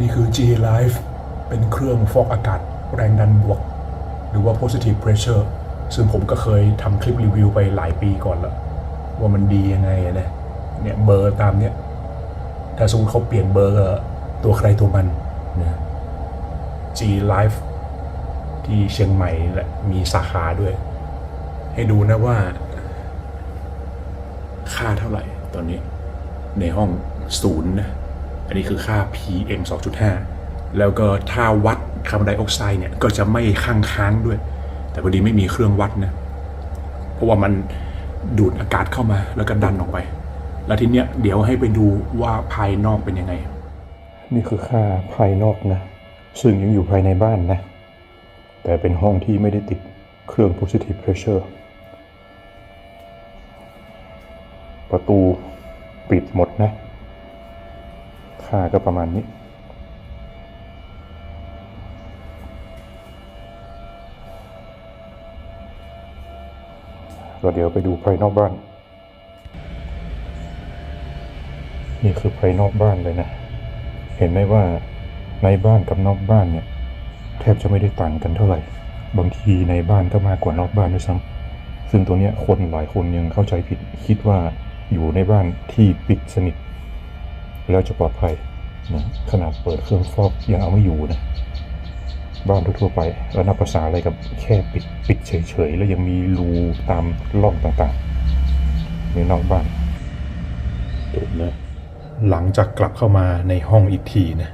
นี่คือ G Life เป็นเครื่องฟอกอากาศแรงดันบวก หรือว่า positive pressure ซึ่งผมก็เคยทำคลิปรีวิวไปหลายปีก่อนแล้ว ว่ามันดียังไงนะเนี่ยเบอร์ตามเนี้ย ถ้าสมมติเขาเปลี่ยนเบอร์ก็ตัวใครตัวมันนะ G Life ที่เชียงใหม่แหละมีสาขาด้วย ให้ดูนะว่า ค่าเท่าไหร่ตอนนี้ในห้องศูนย์นะ อันนี้คือค่า PM 2.5 แล้วก็ถ้าวัดคาร์บอนไดออกไซด์เนี่ยก็จะไม่ค้างค้างด้วย แต่พอดีไม่มีเครื่องวัดนะ เพราะว่ามันดูดอากาศเข้ามาแล้วก็ดันออกไป แล้วทีเนี้ยเดี๋ยวให้ไปดูว่าภายนอกเป็นยังไง นี่คือค่าภายนอกนะ ซึ่งยังอยู่ภายในบ้านนะ แต่เป็นห้องที่ไม่ได้ติดเครื่อง positive pressure ประตูปิดหมดนะ ค่าก็ประมาณนี้ก็เดี๋ยวไปดูภายนอกบ้าน นี่คือภายนอกบ้านเลยนะ เห็นไหมว่าในบ้านกับนอกบ้านเนี่ย แทบจะไม่ได้ต่างกันเท่าไหร่ บางทีในบ้านก็มากกว่านอกบ้านด้วยซ้ำซึ่งตัวเนี้ยคนหลายคนยังเข้าใจผิดคิดว่าอยู่ในบ้านที่ปิดสนิท แล้วจะปลอดภัยนะขนาดเปิดเครื่องฟอกยังเอาไม่อยู่นะบ้านทั่วๆไปแล้วนับภาษาอะไรกับแค่ปิดปิดเฉยๆ แล้วยังมีรูตามร่องต่างๆในนอกบ้านดูนะหลังจากกลับเข้ามาในห้องอีกทีนะ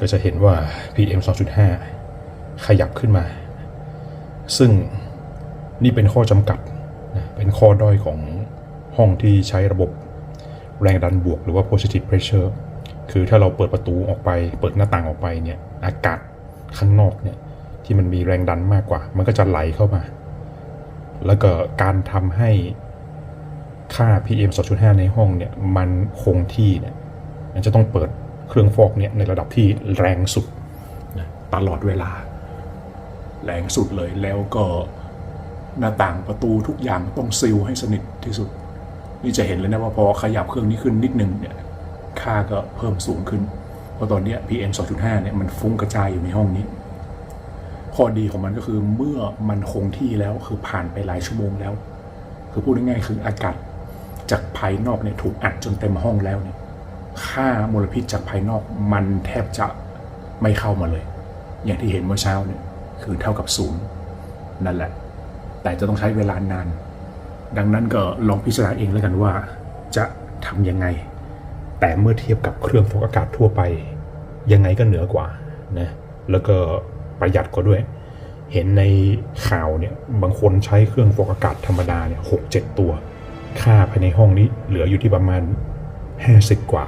ก็จะเห็นว่า PM 2.5 ขยับขึ้นมา ซึ่งนี่เป็นข้อจำกัดนะเป็นข้อด้อยของห้องที่ใช้ระบบ แรงดันบวกหรือว่า positive pressure คือถ้าเราเปิดประตูออกไป เปิดหน้าต่างออกไปเนี่ยอากาศข้างนอกเนี่ยที่มันมีแรงดันมากกว่า มันก็จะไหลเข้ามา แล้วก็การทำให้ค่า PM 2.5 ในห้องเนี่ยมันคงที่เนี่ยมันจะต้องเปิดเครื่องฟอกเนี่ยในระดับที่แรงสุดตลอดเวลา แรงสุดเลยแล้วก็หน้าต่างประตูทุกอย่างต้องซีลให้สนิทที่สุด นี่จะเห็นเลยนะว่าพอขยับเครื่องนี้ขึ้นนิดนึงเนี่ยค่าก็เพิ่มสูงขึ้น เพราะตอนนี้ PM 2.5 เนี่ยมันฟุ้งกระจายอยู่ในห้องนี้ ข้อดีของมันก็คือเมื่อมันคงที่แล้วคือผ่านไปหลายชั่วโมงแล้ว คือพูดง่ายๆคืออากาศจากภายนอกเนี่ยถูกอัดจนเต็มห้องแล้วเนี่ยค่ามลพิษจากภายนอกมันแทบจะไม่เข้ามาเลย อย่างที่เห็นเมื่อเช้าเนี่ยคือเท่ากับศูนย์นั่นแหละ แต่จะต้องใช้เวลานาน ดังนั้นก็ลองพิจารณาเองแล้วกันว่าจะทำยังไง แต่เมื่อเทียบกับเครื่องฟอกอากาศทั่วไป ยังไงก็เหนือกว่านะแล้วก็ประหยัดกว่าด้วย เห็นในข่าวเนี่ยบางคนใช้เครื่องฟอกอากาศธรรมดาเนี่ยหกเจ็ดตัว ค่าภายในห้องนี้เหลืออยู่ที่ประมาณ 50 กว่า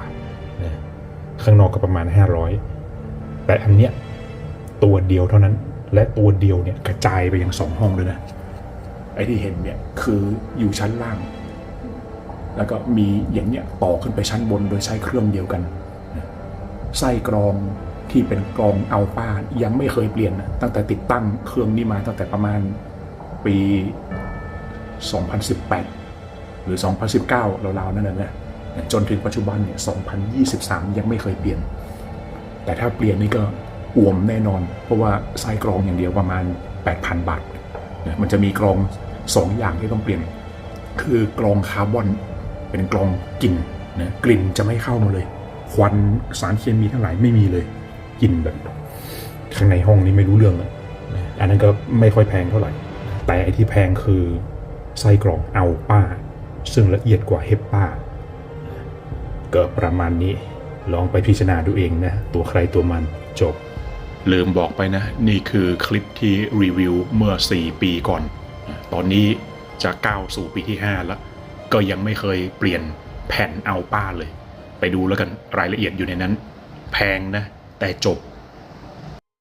นะข้างนอกก็ประมาณ 500 แต่อันเนี้ยตัวเดียวเท่านั้น และตัวเดียวเนี่ยกระจายไปยังสองห้องด้วยนะ ไอ้ที่เห็นเนี่ยคืออยู่ชั้นล่าง แล้วก็มีอย่างเนี้ยต่อขึ้นไปชั้นบนโดยใช้เครื่องเดียวกัน ไส้กรองที่เป็นกรองอัลฟายังไม่เคยเปลี่ยนนะตั้งแต่ติดตั้งเครื่องนี้มาตั้งแต่ประมาณปี 2018 หรือ 2019ราวๆนั่นแหละนะจนถึงปัจจุบันเนี่ย 2023 ยังไม่เคยเปลี่ยน แต่ถ้าเปลี่ยนนี่ก็อ่วมแน่นอน เพราะว่าไส้กรองอย่างเดียวประมาณ 8,000 บาท มันจะมีกรอง2อย่างที่ต้องเปลี่ยน คือกรองคาร์บอนเป็นกรองกลิ่นนะกลิ่นจะไม่เข้ามาเลย ควันสารเคมีทั้งหลายไม่มีเลยกลิ่นแบบข้างในห้องนี้ไม่รู้เรื่องเลยอันนั้นก็ไม่ค่อยแพงเท่าไหร่ แต่ไอที่แพงคือไส้กรองเอาป้า ซึ่งละเอียดกว่าเฮปป้าก็ประมาณนี้ลองไปพิจารณาดูเองนะ ตัวใครตัวมันจบ ลืมบอกไปนะ นี่คือคลิปที่รีวิวเมื่อ 4 ปีก่อน ตอนนี้จะก้าวสู่ปีที่ 5 แล้ว ก็ยังไม่เคยเปลี่ยนแผ่นเอาป้าเลย ไปดูแล้วกันรายละเอียดอยู่ในนั้น แพงนะ แต่จบ